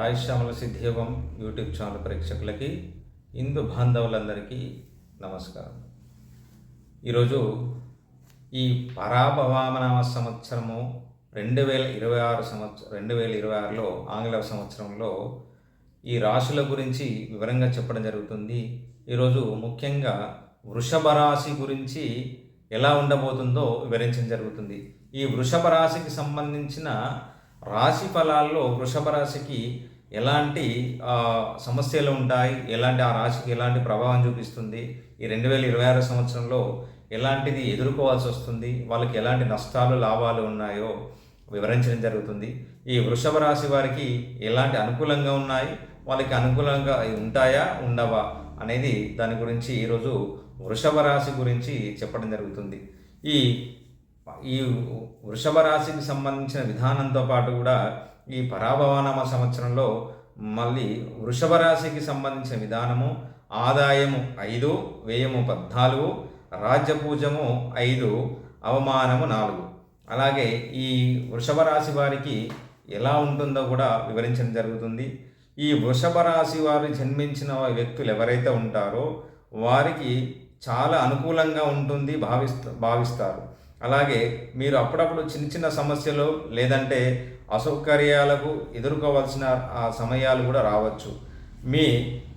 రాయశ్యామల సిద్ధియోగం YouTube channel ప్రేక్షకులకి హిందూ బాంధవులందరికీ నమస్కారం. ఈరోజు ఈ పరాభవామన సంవత్సరము రెండు వేల ఇరవై ఆరు సంవత్సరం రెండు వేల ఇరవై ఆరులో ఆంగ్ల సంవత్సరంలో ఈ రాశుల గురించి వివరంగా చెప్పడం జరుగుతుంది. ఈరోజు ముఖ్యంగా వృషభ రాశి గురించి ఎలా ఉండబోతుందో వివరించడం జరుగుతుంది. ఈ వృషభ రాశికి సంబంధించిన రాశి ఫలాల్లో వృషభ రాశికి ఎలాంటి సమస్యలు ఉంటాయి? ఎలాంటి ఆ రాశికి ఎలాంటి ప్రభావం చూపిస్తుంది? ఈ రెండు వేల ఇరవై ఆరు సంవత్సరంలో ఎలాంటిది ఎదుర్కోవాల్సి వస్తుంది? వాళ్ళకి ఎలాంటి నష్టాలు లాభాలు ఉన్నాయో వివరించడం జరుగుతుంది. ఈ వృషభ రాశి వారికి ఎలాంటి అనుకూలంగా ఉన్నాయి? వాళ్ళకి అనుకూలంగా ఉంటాయా? ఉండవా? అనేది దాని గురించి ఈరోజు వృషభ రాశి గురించి చెప్పడం జరుగుతుంది. ఈ ఈ వృషభ రాశికి సంబంధించిన విధానంతో పాటు కూడా ఈ పరాభవనామ సంవత్సరంలో మళ్ళీ వృషభ రాశికి సంబంధించిన విధానము ఆదాయము ఐదు వ్యయము పద్నాలుగు రాజ్యపూజము ఐదు అవమానము నాలుగు. అలాగే ఈ వృషభ రాశి వారికి ఎలా ఉంటుందో కూడా వివరించడం జరుగుతుంది. ఈ వృషభ రాశి వారు జన్మించిన వ్యక్తులు ఎవరైతే ఉంటారో వారికి చాలా అనుకూలంగా ఉంటుంది భావిస్త భావిస్తారు. అలాగే మీరు అప్పుడప్పుడు చిన్న చిన్న సమస్యలు లేదంటే అసౌకర్యాలకు ఎదుర్కోవాల్సిన ఆ సమయాలు కూడా రావచ్చు. మీ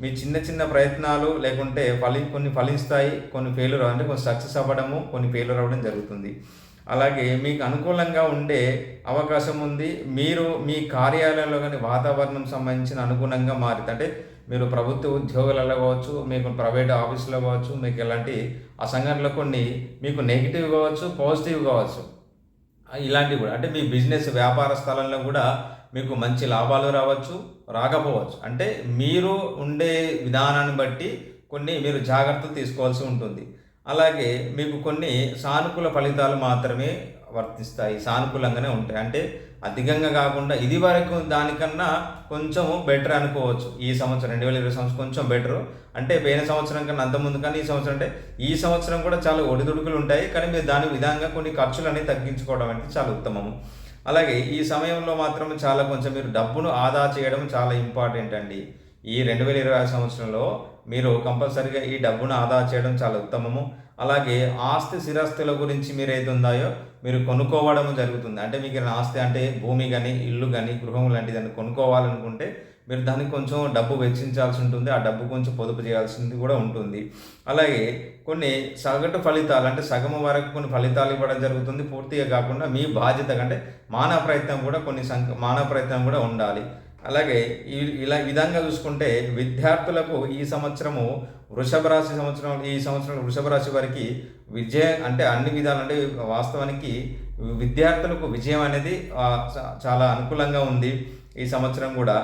మీ చిన్న చిన్న ప్రయత్నాలు లేకుంటే ఫలి కొన్ని ఫలిస్తాయి కొన్ని ఫెయిల్యూర్ అంటే కొన్ని సక్సెస్ అవ్వడము కొన్ని ఫెయిల్యూర్ అవ్వడం జరుగుతుంది. అలాగే మీకు అనుకూలంగా ఉండే అవకాశం ఉంది. మీరు మీ కార్యాలయంలో కానీ వాతావరణం సంబంధించిన అనుగుణంగా మారింది అంటే మీరు ప్రభుత్వ ఉద్యోగాలలో కావచ్చు మీకు ప్రైవేట్ ఆఫీసులో కావచ్చు మీకు ఎలాంటి ఆ సంఘటనలు కొన్ని మీకు నెగిటివ్ కావచ్చు పాజిటివ్ కావచ్చు. ఇలాంటివి కూడా. అంటే మీ బిజినెస్ వ్యాపార స్థలంలో కూడా మీకు మంచి లాభాలు రావచ్చు రాకపోవచ్చు. అంటే మీరు ఉండే విధానాన్ని బట్టి కొన్ని మీరు జాగ్రత్తలు తీసుకోవాల్సి ఉంటుంది. అలాగే మీకు కొన్ని సానుకూల ఫలితాలు మాత్రమే వర్తిస్తాయి సానుకూలంగానే ఉంటాయి. అంటే అధికంగా కాకుండా ఇది వరకు దానికన్నా కొంచెం బెటర్ అనుకోవచ్చు. ఈ సంవత్సరం రెండు వేల ఇరవై సంవత్సరం కొంచెం బెటర్ అంటే పోయిన సంవత్సరం కన్నా అంత ముందు కానీ ఈ సంవత్సరం అంటే ఈ సంవత్సరం కూడా చాలా ఒడిదుడుకులు ఉంటాయి. కానీ మీరు దాని విధంగా కొన్ని ఖర్చులు అనేవి తగ్గించుకోవడం అంటే చాలా ఉత్తమము. అలాగే ఈ సమయంలో మాత్రం చాలా కొంచెం మీరు డబ్బును ఆదా చేయడం చాలా ఇంపార్టెంట్ అండి. ఈ రెండు వేల ఇరవై సంవత్సరంలో మీరు కంపల్సరీగా ఈ డబ్బును ఆదా చేయడం చాలా ఉత్తమము. అలాగే ఆస్తి స్థిరాస్తుల గురించి మీరు ఏది ఉందాయో మీరు కొనుక్కోవడం జరుగుతుంది. అంటే మీకు ఆస్తి అంటే భూమి కానీ ఇల్లు కానీ గృహం లాంటిది అని కొనుక్కోవాలనుకుంటే మీరు దానికి కొంచెం డబ్బు వెచ్చించాల్సి ఉంటుంది. ఆ డబ్బు కొంచెం పొదుపు చేయాల్సింది కూడా ఉంటుంది. అలాగే కొన్ని సగటు ఫలితాలు అంటే సగం వరకు కొన్ని ఫలితాలు ఇవ్వడం జరుగుతుంది. పూర్తిగా కాకుండా మీ బాధ్యత అంటే మానవ ప్రయత్నం కూడా కొన్ని సంక మానవ ప్రయత్నం కూడా ఉండాలి. అలాగే ఈ ఇలా విధంగా చూసుకుంటే విద్యార్థులకు ఈ సంవత్సరము వృషభ రాశి సంవత్సరం ఈ సంవత్సరం వృషభ రాశి వారికి విజయం అంటే అన్ని విధాలు అంటే వాస్తవానికి విద్యార్థులకు విజయం అనేది చాలా అనుకూలంగా ఉంది ఈ సంవత్సరం కూడా.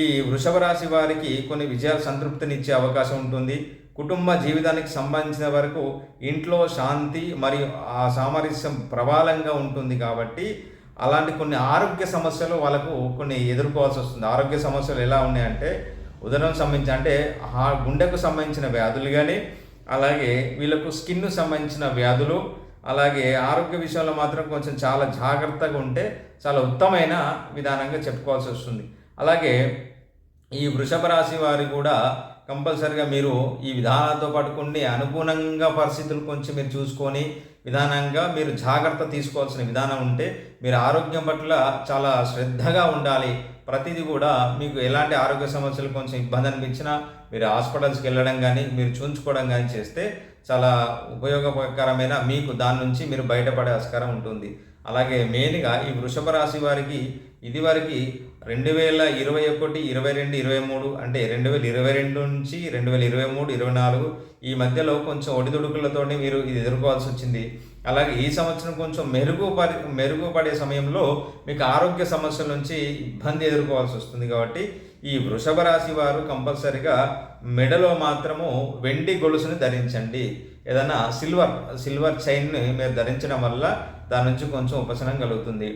ఈ వృషభ రాశి వారికి కొన్ని విజయాలు సంతృప్తినిచ్చే అవకాశం ఉంటుంది. కుటుంబ జీవితానికి సంబంధించిన వరకు ఇంట్లో శాంతి మరియు ఆ సామరస్యం ప్రబలంగా ఉంటుంది కాబట్టి అలాంటి కొన్ని ఆరోగ్య సమస్యలు వాళ్ళకు కొన్ని ఎదుర్కోవాల్సి వస్తుంది. ఆరోగ్య సమస్యలు ఎలా ఉన్నాయంటే ఉదరం సంబంధించి అంటే ఆ గుండెకు సంబంధించిన వ్యాధులు కానీ అలాగే వీళ్ళకు స్కిన్ సంబంధించిన వ్యాధులు అలాగే ఆరోగ్య విషయంలో మాత్రం కొంచెం చాలా జాగ్రత్తగా ఉంటే చాలా ఉత్తమైన విధానంగా చెప్పుకోవాల్సి వస్తుంది. అలాగే ఈ వృషభ రాశి వారి కూడా కంపల్సరిగా మీరు ఈ విధానాలతో పాటు కొన్ని అనుగుణంగా పరిస్థితులు కొంచెం మీరు చూసుకొని విధానంగా మీరు జాగ్రత్త తీసుకోవాల్సిన విధానం ఉంటే మీరు ఆరోగ్యం పట్ల చాలా శ్రద్ధగా ఉండాలి. ప్రతిదీ కూడా మీకు ఎలాంటి ఆరోగ్య సమస్యలు కొంచెం ఇబ్బంది అనిపించినా మీరు హాస్పిటల్స్కి వెళ్ళడం కానీ మీరు చూంచుకోవడం కానీ చేస్తే చాలా ఉపయోగకరమైన మీకు దాని నుంచి మీరు బయటపడే ఆస్కారం ఉంటుంది. అలాగే మెయిన్గా ఈ వృషభ రాశి వారికి ఇదివరకు రెండు వేల ఇరవై ఒకటి ఇరవై రెండు ఇరవై మూడు అంటే రెండు వేల ఇరవై రెండు నుంచి రెండు వేల ఇరవై మూడు ఇరవై నాలుగు ఈ మధ్యలో కొంచెం ఒడిదుడుకులతోనే మీరు ఇది ఎదుర్కోవాల్సి వచ్చింది. అలాగే ఈ సంవత్సరం కొంచెం మెరుగుపడి మెరుగుపడే సమయంలో మీకు ఆరోగ్య సమస్యల నుంచి ఇబ్బంది ఎదుర్కోవాల్సి వస్తుంది కాబట్టి ఈ వృషభ రాశి వారు కంపల్సరిగా మెడలో మాత్రము వెండి గొలుసుని ధరించండి. ఏదైనా సిల్వర్ సిల్వర్ చైన్ని మీరు ధరించడం వల్ల దాని నుంచి కొంచెం ఉపశమనం కలుగుతుంది.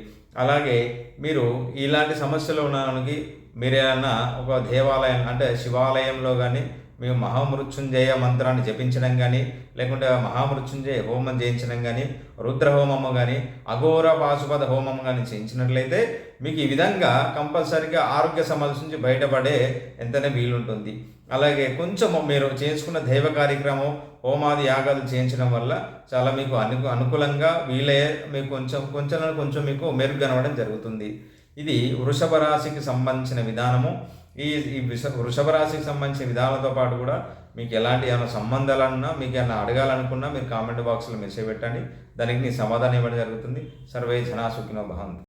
అలాగే మీరు ఇలాంటి సమస్యలు ఉన్నదానికి మీరు ఏదైనా ఒక దేవాలయం అంటే శివాలయంలో కానీ మేము మహామృత్యుంజయ మంత్రాన్ని జపించడం కానీ లేకుంటే మహామృత్యుంజయ హోమం చేయించడం కానీ రుద్రహోమము కానీ అఘోర పాశుపద హోమం కానీ చేయించినట్లయితే మీకు ఈ విధంగా కంపల్సరిగా ఆరోగ్య సమస్య నుంచి బయటపడే ఎంతనే వీలుంటుంది. అలాగే కొంచెం మీరు చేసుకున్న దైవ కార్యక్రమం హోమాది యాగాలు చేయించడం వల్ల చాలా మీకు అను అనుకూలంగా వీలయ్యే మీకు కొంచెం కొంచెం కొంచెం మీకు మెరుగు కనవడం జరుగుతుంది. ఇది వృషభ రాశికి సంబంధించిన విధానము. ఈ ఈ వృష వృషభ రాశికి సంబంధించిన విధానాలతో పాటు కూడా మీకు ఎలాంటి ఏమైనా సంబంధాలన్నా మీకు ఏమైనా అడగాలనుకున్నా మీరు కామెంట్ బాక్స్లో మెసేజ్ పెట్టండి. దానికి నీ సమాధానం ఇవ్వడం జరుగుతుంది. సర్వే జనా సుఖినో భవంతు.